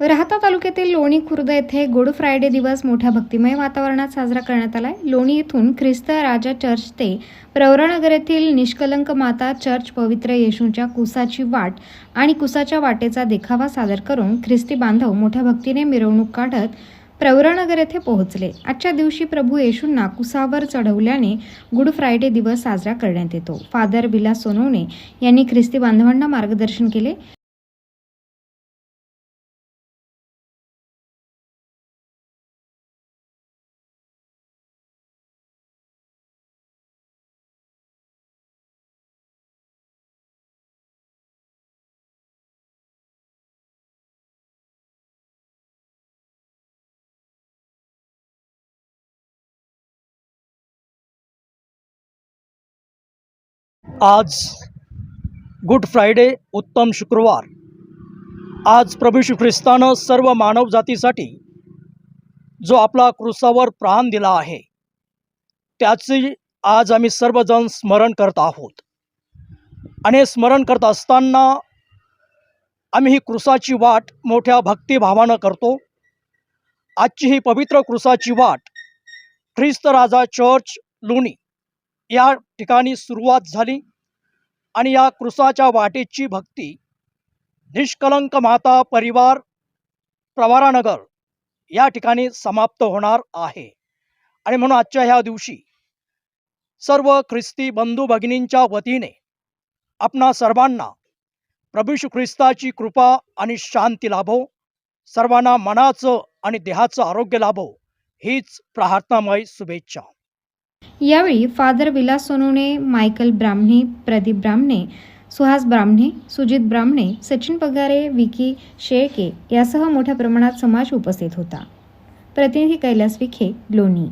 राहता तालुक्यातील लोणी खुर्द येथे गुड फ्रायडे दिवस मोठ्या भक्तिमय वातावरणात साजरा करण्यात आलाय. लोणी येथून ख्रिस्त राजा चर्च ते प्रवरानगर येथील निष्कलंक माता चर्च पवित्र येशूंच्या कुसाची वाट आणि कुसाच्या वाटेचा देखावा सादर करून ख्रिस्ती बांधव मोठ्या भक्तीने मिरवणूक काढत प्रवरानगर येथे पोहोचले. आजच्या दिवशी प्रभू येशूंना कुसावर चढवल्याने गुड फ्रायडे दिवस साजरा करण्यात येतो. फादर बिला सोनवणे यांनी ख्रिस्ती बांधवांना मार्गदर्शन केले. आज गुड फ्रायडे उत्तम शुक्रवार. आज प्रभू श्री ख्रिस्तानं सर्व मानवजातीसाठी जो आपला क्रुसावर प्राण दिला आहे त्याचे आज आम्ही सर्वजण स्मरण करत आहोत. आणि स्मरण करत असताना आम्ही ही क्रुसाची वाट मोठ्या भक्तिभावानं करतो. आजची ही पवित्र क्रुसाची वाट ख्रिस्त राजा चर्च लोणी या ठिकाणी सुरुवात झाली आणि या कृसाच्या वाटेची भक्ती निष्कलंक माता परिवार प्रवारानगर या ठिकाणी समाप्त होणार आहे. आणि म्हणून आजच्या ह्या दिवशी सर्व ख्रिस्ती बंधू भगिनींच्या वतीने आपणा सर्वांना प्रभू ख्रिस्ताची कृपा आणि शांती लाभो सर्वांना मनाचं आणि देहाचं आरोग्य लाभो हीच प्रार्थनामय शुभेच्छा. यावेळी फादर विलास सोनवणे मायकल ब्राह्मणे प्रदीप ब्राह्मणे सुहास ब्राह्मणे सुजित ब्राह्मणे सचिन पगारे विकी शेळके यासह मोठ्या प्रमाणात समाज उपस्थित होता. प्रतिनिधी कैलास विखे लोणी.